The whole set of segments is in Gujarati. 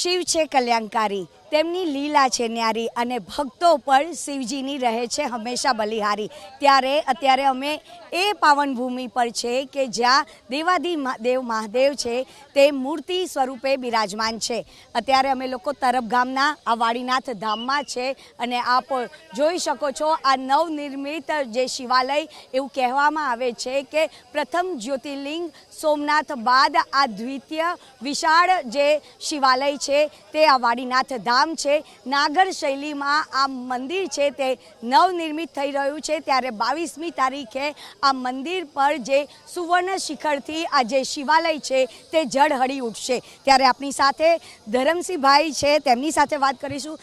શિવ છે કલ્યાણકારી. તેમની લીલા છે ન્યારી અને ભક્તો પર શિવજીની રહે છે હંમેશા બલિહારી. ત્યારે અત્યારે અમે એ પાવન ભૂમિ પર છે કે જ્યાં દેવાદી દેવ મહાદેવ છે, તે મૂર્તિ સ્વરૂપે બિરાજમાન છે. અત્યારે અમે લોકો તરફ ગામના, આ વાડીનાથ ધામમાં છે અને આપ જોઈ શકો છો આ નવનિર્મિત જે શિવાલય એવું કહેવામાં આવે છે કે પ્રથમ જ્યોતિર્લિંગ સોમનાથ બાદ આ દ્વિતીય વિશાળ જે શિવાલય છે તે આ વાડીનાથ ધામ છે, નાગર શૈલીમાં આ મંદિર છે તે નવનિર્મિત થઈ રહ્યું છે. ત્યારે બાવીસમી તારીખે આ મંદિર પર જે સુવર્ણ શિખરથી આ જે શિવાલય છે તે જળ હળી ઉઠશે. ત્યારે આપણી સાથે ધરમસિંહભાઈ છે, તેમની સાથે વાત કરીશું.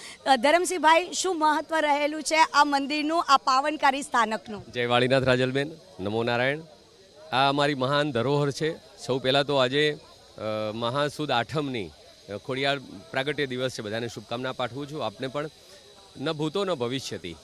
ધરમસિંહભાઈ, શું મહત્વ રહેલું છે આ મંદિરનું, આ પાવનકારી સ્થાનકનું? જય વાળીનાથ રાજલબેન, નમો નારાયણ. આ અમારી મહાન ધરોહર છે. સૌ પહેલાં તો આજે મહાસુદ આઠમની ખોડિયાર પ્રાગટ્ય દિવસ છે, બધાને શુભકામના પાઠવું છું. આપને પણ ન ભૂતો ન ભવિષ્યથી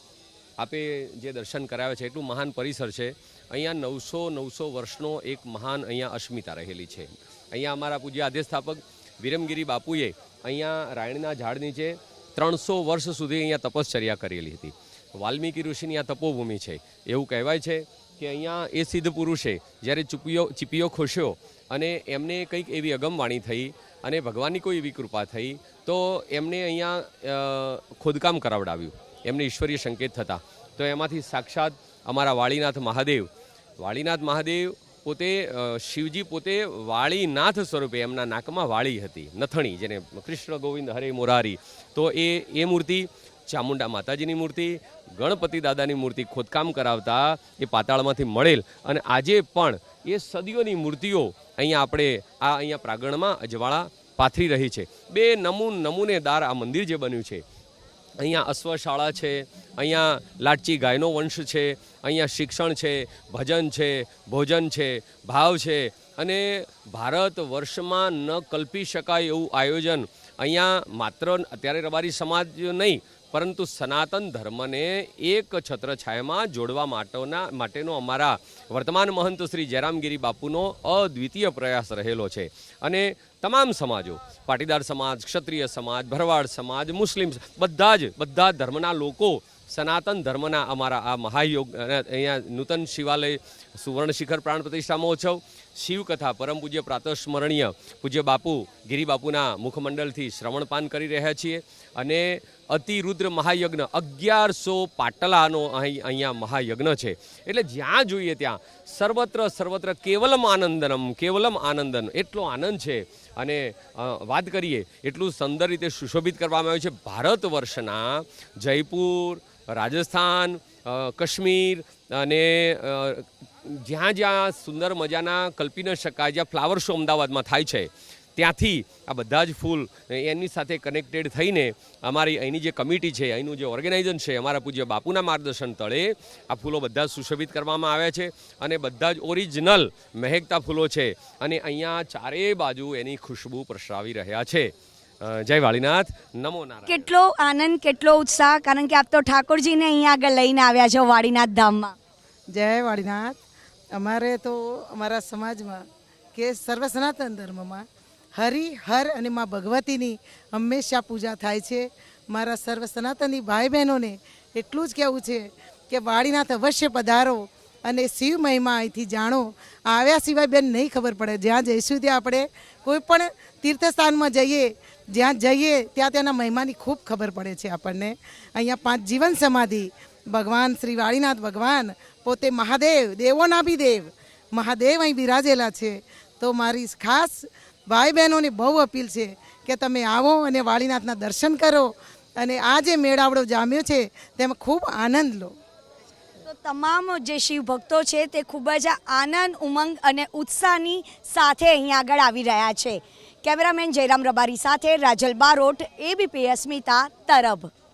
આપે જે દર્શન કરાવે છે, એટલું મહાન પરિસર છે. અહીંયા નવસો નવસો વર્ષનો એક મહાન અહીંયા અસ્મિતા રહેલી છે. અહીંયા અમારા પૂજ્ય આદ્યસ્થાપક વિરમગીરી બાપુએ અહીંયા રાયણના ઝાડ નીચે ત્રણસો વર્ષ સુધી અહીંયા તપશ્ચર્યા કરેલી હતી. વાલ્મીકી ઋષિની આ તપોભૂમિ છે. એવું કહેવાય છે કે અહીંયા એ સિદ્ધ પુરુષે જ્યારે ચૂપિયો, ચીપિયો ખોશ્યો અને એમને કંઈક એવી અગમવાણી થઈ અને ભગવાનની કોઈ એવી કૃપા થઈ, તો એમને અહીંયા ખોદકામ કરાવડાવ્યું. એમને ઈશ્વરીય સંકેત થતા. તો એમાંથી સાક્ષાત અમારા વાળીનાથ મહાદેવ વાળીનાથ મહાદેવ પોતે શિવજી પોતે વાળીનાથ સ્વરૂપે એમના નાકમાં વાળી હતી, નથણી જેને કૃષ્ણ ગોવિંદ હરે મોરારી. તો એ એ મૂર્તિ ચામુંડા માતાજીની મૂર્તિ, ગણપતિ દાદાની મૂર્તિ ખોદકામ કરાવતા એ પાતાળમાંથી મળેલ. અને આજે પણ એ સદીઓની મૂર્તિઓ અહીંયા આપણે, આ અહીંયા પ્રાંગણમાં અજવાળા પાથરી રહી છે. બે નમૂન નમૂનેદાર આ મંદિર જે બન્યું છે. અહીંયા અશ્વશાળા છે, અહીંયા લાટચી ગાયનો વંશ છે, અહીંયા શિક્ષણ છે, ભજન છે, ભોજન છે, ભાવ છે. અને ભારત વર્ષમાં ન કલ્પી શકાય એવું આયોજન અહીંયા માત્ર અત્યારે રબારી સમાજ નહીં, પરંતુ સનાતન ધર્મને એક છત્રછાયામાં જોડવા માટેના, માટેનો અમારા વર્તમાન મહંત શ્રી જયરામગીરી બાપુનો અદ્વિતીય પ્રયાસ રહેલો છે. અને તમામ સમાજો, પાટીદાર સમાજ, ક્ષત્રિય સમાજ, ભરવાડ સમાજ, મુસ્લિમ બધા જ, બધા ધર્મના લોકો સનાતન ધર્મના અમારા આ મહાયોગ અહીંયા નૂતન શિવાલય સુવર્ણ શિખર પ્રાણ પ્રતિષ્ઠા મહોત્સવ શિવકથા, પરમ પૂજ્ય પ્રાતસ્મરણીય, પૂજ્ય બાપુ, ગિરિબાપુના મુખમંડળથી શ્રવણપાન કરી રહ્યા છીએ અને અતિરુદ્ર મહાયજ્ઞ, અગિયારસો પાટલાનો અહીં, અહીંયા મહાયજ્ઞ છે. એટલે જ્યાં જોઈએ ત્યાં, સર્વત્ર સર્વત્ર કેવલમ આનંદનમ, કેવલમ આનંદન, એટલો આનંદ છે અને વાત કરીએ, એટલું સુંદર રીતે સુશોભિત કરવામાં આવ્યું છે ભારત વર્ષના જયપુર, રાજસ્થાન કાશ્મીર અને જ્યાં જ્યાં સુંદર મજાના કલ્પી ન શકાય જ્યાં ફ્લાવર શો અમદાવાદમાં થાય છે. ત્યાંથી આ બધા જ ફૂલ એની સાથે કનેક્ટેડ થઈને અમારી અહીંની જે કમિટી છે અહીંનું જે ઓર્ગેનાઇઝન છે અમારા પૂજ્ય બાપુના માર્ગદર્શન તળે આ ફૂલો બધા જ સુશોભિત કરવામાં આવ્યા છે અને બધા જ ઓરિજિનલ મહેકતા ફૂલો છે અને અહીંયા ચારેય બાજુ એની ખુશ્બુ પ્રસરાવી રહ્યા છે. જય વાળીનાથ. નમો નારાયણ. કેટલો આનંદ કેટલો ઉત્સાહ કારણ કે આપ તો ઠાકોરજીને અહીંયા આગળ લઈને આવ્યા છો વાળીનાથ ધામમાં. જય વાળીનાથ. અમારે તો અમારા સમાજમાં કે સર્વ સનાતન ધર્મમાં હરિ, હર અને મા ભગવતીની હંમેશા પૂજા થાય છે. મારા સર્વ સનાતની ભાઈ બહેનોને એટલું જ કહેવું છે કે વાળીનાથ અવશ્ય પધારો અને શિવ મહિમા અહીંથી જાણો. આવ્યા સિવાય બેન નહીં ખબર પડે. જ્યાં જઈશું ત્યાં આપણે કોઈ પણ તીર્થસ્થાનમાં જઈએ, જ્યાં જઈએ ત્યાં તેના મહિમાની ખૂબ ખબર પડે છે આપણને. અહીંયા પાંચ જીવન સમાધિ. ભગવાન શ્રી વાળીનાથ ભગવાન, પોતે મહાદેવ, દેવોના બી દેવ. મહાદેવ અહીં બિરાજેલા છે. તો મારી ખાસ ભાઈ બહેનોને બહુ અપીલ છે કે તમે આવો અને વાળીનાથના દર્શન કરો અને આ જે મેળાવડો જામ્યો છે તેમાં ખૂબ આનંદ લો. તો તમામ જે શિવ ભક્તો છે તે ખૂબ જ આનંદ, ઉમંગ અને ઉત્સાહની સાથે અહીંયા આગળ આવી રહ્યા છે. કેમેરામેન જયરામ રબારી સાથે રાજલ બારોટ, એબીપી અસ્મિતા, તરબ.